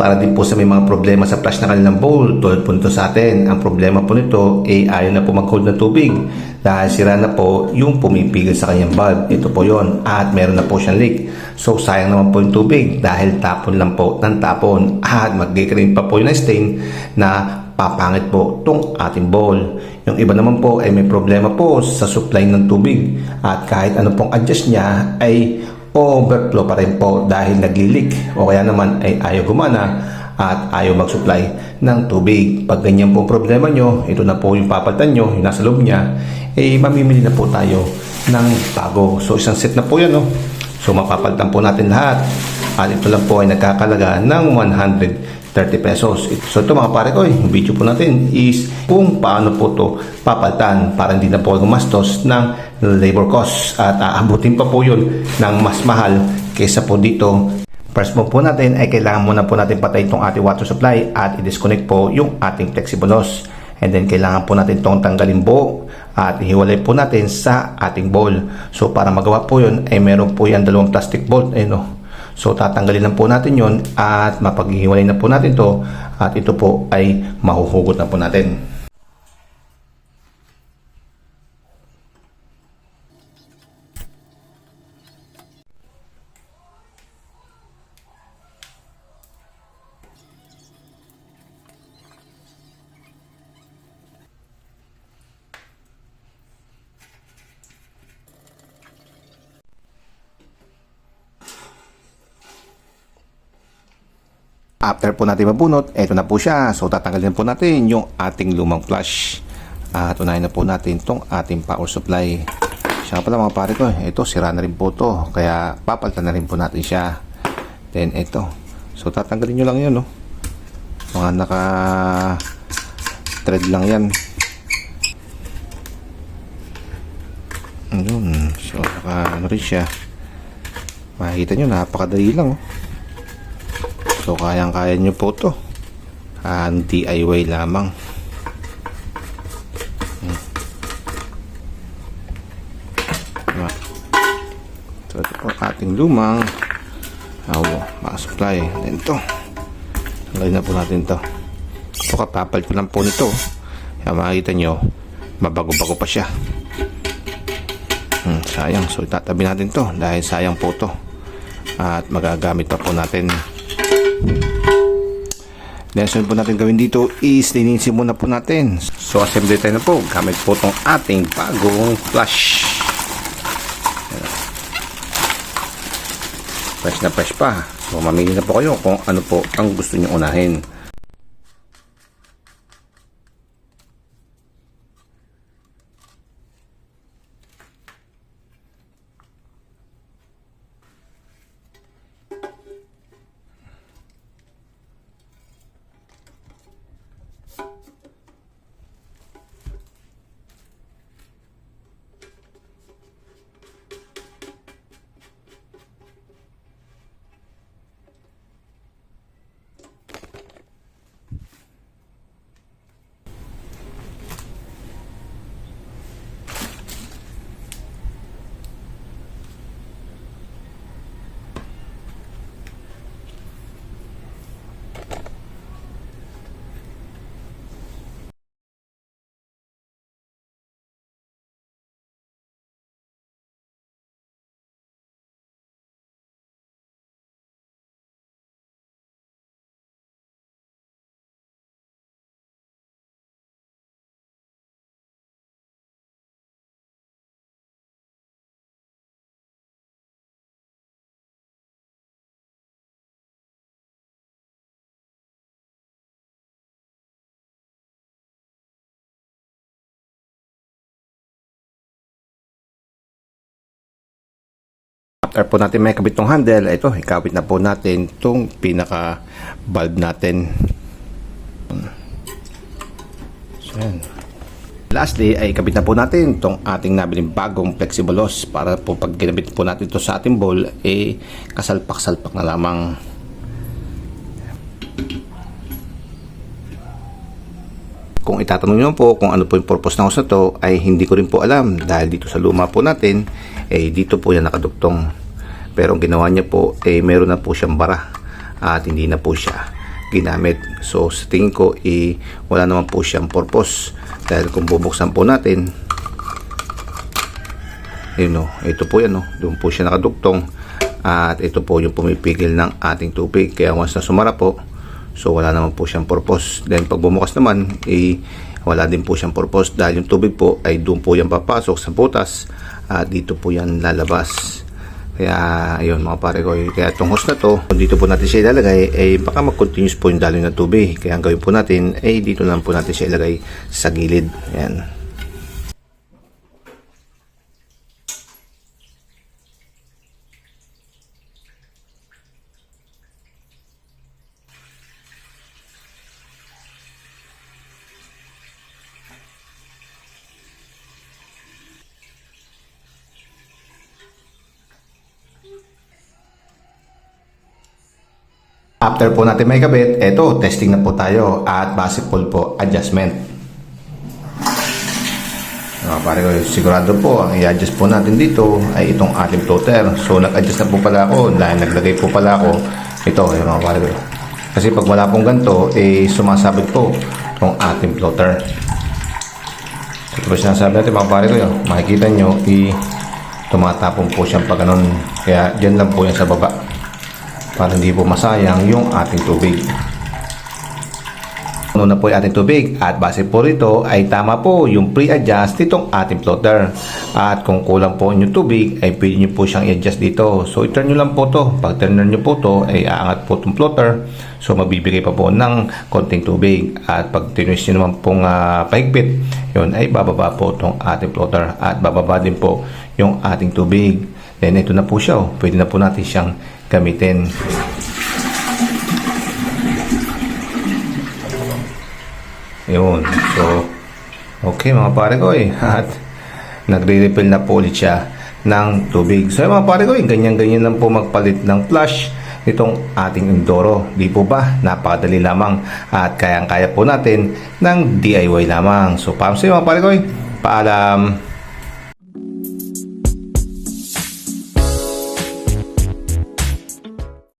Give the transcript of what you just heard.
para din po sa may mga problema sa flash na kanilang bowl tulad po nito sa atin. Ang problema po nito ay ayaw na po mag-hold ng tubig. Dahil sira na po yung pumipigil sa kanyang bulb. Ito po yon at meron na po siyang leak. So sayang naman po yung tubig dahil tapon lang po ng tapon. At mag-create pa po yung stain na papangit po tong ating bowl. Yung iba naman po ay may problema po sa supply ng tubig. At kahit ano pong adjust niya ay overflow pa rin po dahil naglilik o kaya naman ay ayaw gumana at ayaw mag-supply ng tubig. Pag ganyan po problema nyo, ito na po yung papalitan nyo, yung nasa loob niya, eh mamimili na po tayo ng bago. So isang set na po yan, no? So mapapalitan po natin lahat. At ito lang po ay nagkakalaga ng 130 pesos. So ito mga pare ko, eh, yung video po natin is kung paano po to papalitan para hindi na po gumastos ng labor cost at aabutin pa po yun ng mas mahal kaysa po dito First move po natin ay kailangan muna po natin patayin itong ating water supply at i-disconnect po yung ating flexible hose. And then kailangan po natin itong tanggalin buo at ihiwalay po natin sa ating bowl. So para magawa po yun ay meron po yan dalawang plastic bolt. Ayun o. So tatanggalin lang po natin yon at mapaghihiwalay na po natin to at ito po ay mahuhugot na po natin. After po natin mabunot, eto na po siya. So tatanggalin po natin yung ating lumang flash. At unahin na po natin itong ating power supply. Siya pala mga pare ko, ito sira na rin po to. Kaya papalitan na rin po natin siya. Then ito. So tatanggalin nyo lang yun, no? Mga naka thread lang yan. Ayun. So naka ano rin siya. Makikita nyo, napakadali lang, oh. So, kayang-kaya nyo po to. Ang DIY lamang. Hmm. Diba? So, ito po ating lumang awo, supply. Then ito. Tanggalin na po natin to. Ito kapapal ko lang po nito. Kaya makikita nyo, mabago-bago pa siya. Hmm, sayang. So, itatabi natin to dahil sayang po to. At magagamit pa po natin Sunod po natin gawin dito is linisin muna po natin. So, assembly tayo na po. Gamit po itong ating bagong flash. Fresh na fresh pa. So, mamili na po kayo kung ano po ang gusto nyo unahin. After po natin may kabit tong handle, ito, ikabit na po natin itong pinaka bulb natin. So, yan. Lastly, ay kabit na po natin itong ating nabiling bagong flexible hose para po pag ginabit po natin ito sa ating bowl, eh, kasalpak-salpak na lamang. Kung itatanong nyo po kung ano po yung purpose ng hose na to, ay hindi ko rin po alam dahil dito sa luma po natin, eh dito po yan nakaduktong. Pero ang ginawa niya po, eh meron na po siyang bara at hindi na po siya ginamit. So sa tingin ko eh, wala naman po siyang purpose. Dahil kung bubuksan po natin yun o, ito po yan o, doon po siya nakaduktong at ito po yung pumipigil ng ating tubig. Kaya once na sumara po so wala naman po siyang purpose. Then pag bumukas naman eh, wala din po siyang purpose. Dahil yung tubig po ay doon po yan papasok sa butas at dito po yan lalabas kaya ayun mga pare ko kaya itong hose na to dito po natin siya ilalagay ay baka mag-continuous po yung daloy ng tubig. Kaya ang gawin po natin ay dito lang po natin siya ilagay sa gilid. Yan After po natin may kabit, eto, testing na po tayo at base po po adjustment. Mga pare ko, sigurado po, ang i-adjust po natin dito ay itong ating floater. So, nag-adjust na po pala ako dahil naglagay po pala ako ito, yung mga pare ko. Kasi pag wala pong ganito, eh, sumasabit po itong ating floater. Ito po sinasabi natin mga pare ko, yun. makikita nyo, i tumatapon po siyang pag ganun. Kaya dyan lang po yan sa baba para hindi po masayang yung ating tubig. Ano na po yung ating tubig at base po rito ay tama po yung pre-adjust nitong ating floater. At kung kulang po yung tubig ay pwede nyo po siyang i-adjust dito. So i-turn nyo lang po to. Pag turn nyo po to ay aangat po itong floater. So mabibigay pa po ng konting tubig. At pag tinwist nyo naman pong uh, pahigpit, yun ay bababa po itong ating floater. At bababa din po yung ating tubig. Then ito na po siya. Oh. Pwede na po natin siyang gamitin. Yun. So, okay mga pare ko eh. At nagre-refill na po ulit siya ng tubig. So mga pare ko eh, ganyan-ganyan lang po magpalit ng flush itong ating Enduro. Di po ba? Napakadali lamang at kayang-kaya po natin ng DIY lamang. So, pam mga pare ko eh. Paalam.